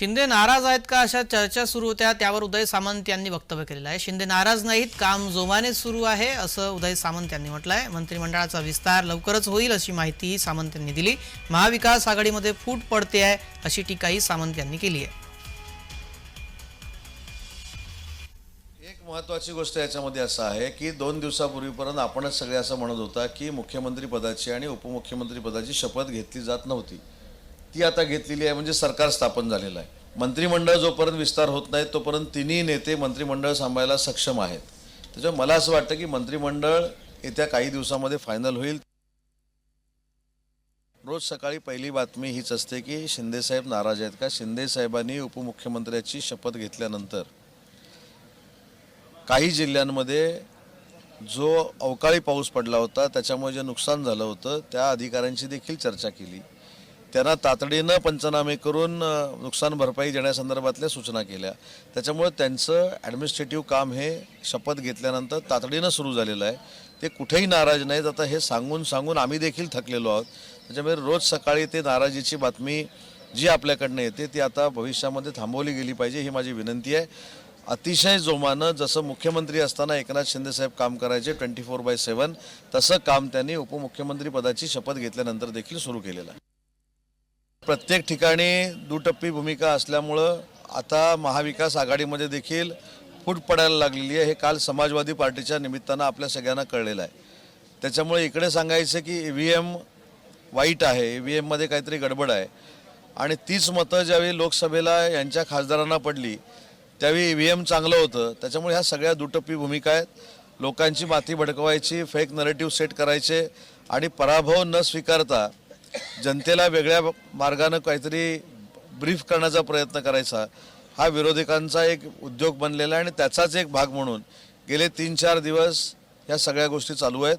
शिंदे नाराज आहेत का? अशा चर्चा सुरू होत्या. त्यावर उदय सामंत यांनी वक्तव्य केलेलं आहे. शिंदे नाराज नाहीत काम जोमाने सुरू आहे असं उदय सामंत यांनी म्हटलं आहे मंत्रिमंडळाचा विस्तार लवकरच होईल अशी माहितीही सामंत यांनी दिली. महाविकास आघाडीमध्ये फूट पडते आहे अशी टीकाही सामंत यांनी केली आहे. एक महत्वाची गोष्ट याच्यामध्ये असं आहे की दोन दिवसापूर्वीपर्यंत आपणच सगळे असं म्हणत होता की मुख्यमंत्री पदाची आणि उपमुख्यमंत्री पदाची शपथ घेतली जात नव्हती. ती आता घेतलेली आहे म्हणजे सरकार स्थापन झालेलं आहे. मंत्रिमंडळ जोपर्यंत विस्तार होत नाही तोपर्यंत तिन्ही नेते मंत्रिमंडळ सांभाळायला सक्षम आहेत. त्याच्यामुळे मला असं वाटतं की मंत्रिमंडळ येत्या काही दिवसामध्ये फायनल होईल. रोज सकाळी पहिली बातमी हीच असते की शिंदेसाहेब नाराज आहेत का? शिंदेसाहेबांनी उपमुख्यमंत्र्याची शपथ घेतल्यानंतर काही जिल्ह्यांमध्ये जो अवकाळी पाऊस पडला होता त्याच्यामुळे जे नुकसान झालं होतं त्या अधिकाऱ्यांची देखील चर्चा केली. त्यांना तातडीनं पंचनामे करून नुकसान भरपाई देण्यासंदर्भातल्या सूचना केल्या. त्याच्यामुळे त्यांचं ॲडमिनिस्ट्रेटिव्ह काम हे शपथ घेतल्यानंतर तातडीनं सुरू झालेलं आहे. ते कुठेही नाराज नाहीत. आता हे सांगून सांगून आम्ही देखील थकलेलो आहोत. त्याच्यामुळे रोज सकाळी ते नाराजीची बातमी जी आपल्याकडनं येते ती आता भविष्यामध्ये थांबवली गेली पाहिजे ही माझी विनंती आहे. अतिशय जोमानं जसं मुख्यमंत्री असताना एकनाथ शिंदेसाहेब काम करायचे ट्वेंटी फोर बाय सेवन तसं काम त्यांनी उपमुख्यमंत्री पदाची शपथ घेतल्यानंतर देखील सुरू केलेलं आहे. प्रत्येक ठिकाणी दुटप्पी भूमिका असल्यामुळं आता महाविकास आघाडीमध्ये देखील फूट पडायला लागलेली आहे. हे काल समाजवादी पार्टीच्या निमित्तानं आपल्या सगळ्यांना कळलेलं आहे. त्याच्यामुळे इकडे सांगायचं की ई व्ही एम वाईट आहे. ई व्ही एममध्ये काहीतरी गडबड आहे. आणि तीच मतं ज्यावेळी लोकसभेला यांच्या खासदारांना पडली त्यावेळी ई व्ही एम चांगलं होतं. त्याच्यामुळे ह्या सगळ्या दुटप्पी भूमिका आहेत. लोकांची माती भडकवायची फेक नरेटिव्ह सेट करायचे आणि पराभव न स्वीकारता जनतेला वेगळ्या मार्गानं काहीतरी ब्रीफ करण्याचा प्रयत्न करायचा. हा विरोधकांचा एक उद्योग बनलेला आहे आणि त्याचाच एक भाग म्हणून गेले तीन चार दिवस या सगळ्या गोष्टी चालू आहेत.